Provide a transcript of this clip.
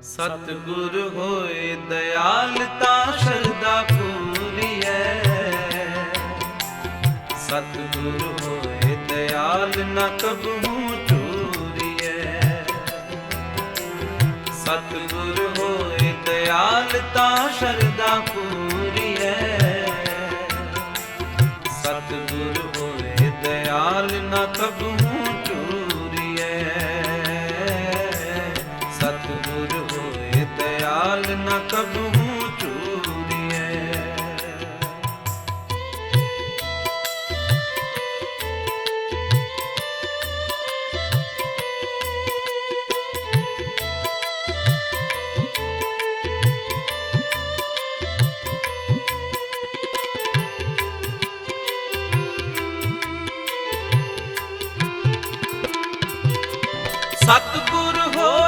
ਸਤਿਗੁਰ ਹੋਏ ਦਇਆਲ ਸ਼ਰਦਾ ਪੂਰੀ ਹੈ ਸਤਿਗੁਰ ਹੋਏ ਦਇਆਲ ਨਾ ਕਬਹੂ ਚੂਰੀਐ ਸਤਿਗੁਰ ਹੋਏ ਦਇਆਲ ਸ਼ਰਦਾ ਪੂਰੀ ਹੈ ਸਤਿਗੁਰ ਹੋਏ ਦਇਆਲ ਨ ਕਬਹੂ ਕਰ ਨਾ ਕਬੂ ਹੋ